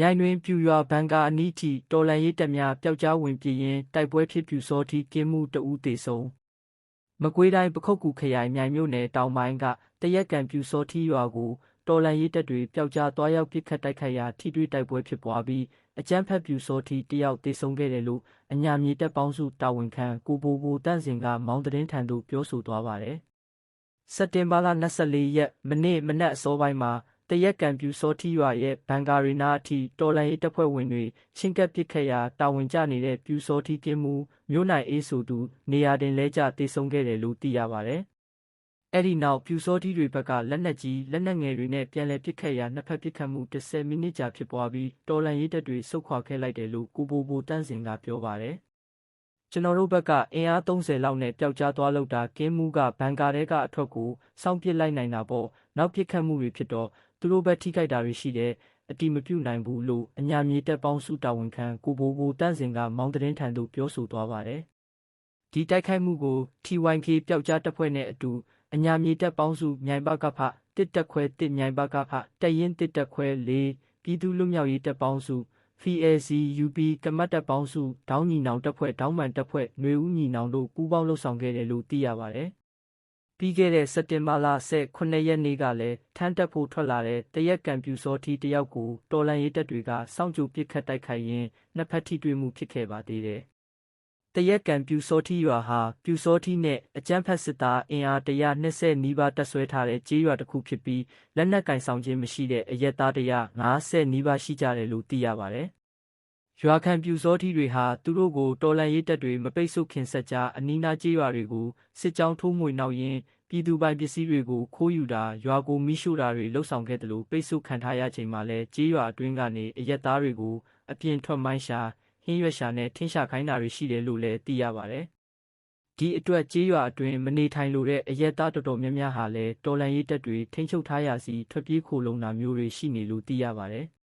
မြိုင်တွင်ပြူရွာဘန်ကာအနီးထိတော်လန်ရေးတပ်များပျောက်ကြားဝင်ပြည်ရင်တိုက်ပွဲဖြစ်ပြူစောထိကင်းမှုတဦးတေဆုံးမကွေးတိုင်းပခုတ်ကူခရိုင်မြိုင်မြို့နယ်တောင်ပိုင်းကတရက်ကံပြူစောထိရွာကိုတော်လန်ရေးတပ်တွေပျောက်ကြားသွားရောက်ပစ်ခတ်တိုက်ခိုက်ရာထိတွေ့တိုက်ပွဲဖြစ်ပွားပြီးအကြမ်းဖက်ပြူစောထိတယောက်တေဆုံးခဲ့တယ်လို့အညာမြေတပ်ပေါင်းစုတာဝန်ခံကိုဘိုဘိုတန့်စင်ကမောင်းသတင်းထံသို့ပြောဆိုသွားပါတယ်စက်တင်ဘာလ24ရက်မနေ့မနက်အစောပိုင်းမှာ တရက်ကံပြူစောထီရွာရဲ့ဘန်ကာရီနာအထိတော်လန်ရေးတပ်ဖွဲ့ဝင်တွေချင်းကပ်ပစ်ခတ်ရာတာဝန်ကျနေတဲ့ပြူစောထီကင်းမှုမြို့နိုင်အေးဆိုသူနေရာတင်လဲကျတေဆုံးခဲ့တယ်လို့သိရပါတယ်။အဲ့ဒီနောက်ပြူစောထီတွေဘက်ကလက်နက်ကြီးလက်နက်ငယ်တွေနဲ့ပြန်လည်ပစ်ခတ်ရာနှစ်ဖက်ပစ်ခတ်မှု10မိနစ်ကြာဖြစ်ပွားပြီးတော်လန်ရေးတပ်တွေဆုတ်ခွာခဲ့လိုက်တယ်လို့ကိုဘိုဘိုတန့်စင်ကပြောပါတယ်။ ကျွန်တော်တို့ဘက်ကအင်အား30လောက်နဲ့ပျောက်ကြားသွားလို့တာကင်းမှုကဘန်ကာတဲကအထွက်ကိုစောင့်ပစ်လိုက်နိုင်တာပေါ့နောက်ပစ်ခတ်မှုတွေဖြစ်တော့သူတို့ဘက်ထိခိုက်တာတွေရှိတယ်အတိမပြုတ်နိုင်ဘူးလို့အညာမြေတက်ပေါင်းစုတာဝန်ခံကိုဘိုဘိုတန့်စင်ကမောင်းသတင်းထံသို့ပြောဆိုသွားပါတယ်ဒီတိုက်ခိုက်မှုကို TYK ပျောက်ကြားတပ်ဖွဲ့နဲ့အတူအညာမြေတက်ပေါင်းစုမြိုင်ဘကဖတစ်တက်ခွဲတစ်မြိုင်ဘကဖတရင်တစ်တက်ခွဲ၄ပြည်သူ့လူမျိုးရေးတက်ပေါင်းစု FAC UP ကမတ်တပ်ပေါင်းစုဒေါင်းညီနောင်တပ်ဖွဲ့ဒေါင်းမှန်တပ်ဖွဲ့ຫນွေဦးညီနောင်တို့ပူးပေါင်းလှုပ်ဆောင်ခဲ့တယ်လို့သိရပါတယ်ပြီးခဲ့တဲ့စက်တင်ဘာလ18ရက်နေ့ကလည်းထမ်းတက်ဖို့ထွက်လာတဲ့တရက်ကံပြူစောထီတယောက်ကိုတော်လန်ရေးတပ်တွေကစောင့်ကြိုပစ်ခတ်တိုက်ခိုက်ရင်းနှစ်ဖက်ထိတွေ့မှုဖြစ်ခဲ့ပါသေးတယ်။ တရက်ကံပြူစောထီရွာဟာပြူစောထီနဲ့အကြမ်းဖက်စစ်သားအင်အား120နီးပါးတပ်ဆွဲထားတဲ့ကြေးရွာတစ်ခုဖြစ်ပြီးလက်နက်ကင်ဆောင်ခြင်းမရှိတဲ့အရက်သား150နီးပါးရှိကြတယ်လို့သိရပါတယ်ရွာခံပြူစောထီတွေဟာသူတို့ကိုတော်လန်ရေးတပ်တွေမပိတ်ဆို့ခင်ဆက်ကြားအနီးနားကျေးရွာတွေကိုစစ်ကြောင်းထိုးမွေနောက်ရင်းပြည်သူပိုင်ပစ္စည်းတွေကိုခိုးယူတာရွာကိုမိရှို့တာတွေလှုပ်ဆောင်ခဲ့တယ်လို့ပိတ်ဆို့ခံထားရချိန်မှာလဲကျေးရွာအတွင်းကနေအရက်သားတွေကိုအပြင်ထွက်မိုင်းရှာ ဟင်းရွက်ရှာနဲ့ထင်းရှာခိုင်းတာတွေရှိတယ်လို့လည်းသိရပါတယ်။ဒီအတွက်ကျေးရွာအတွင်းမနေထိုင်လို့တဲ့အရက်သားတော်တော်များများဟာလည်းတော်လန်ရေးတပ်တွေထိန်းချုပ်ထားရစီထွက်ပြေးခိုလုံတာမျိုးတွေရှိနေလို့သိရပါတယ်။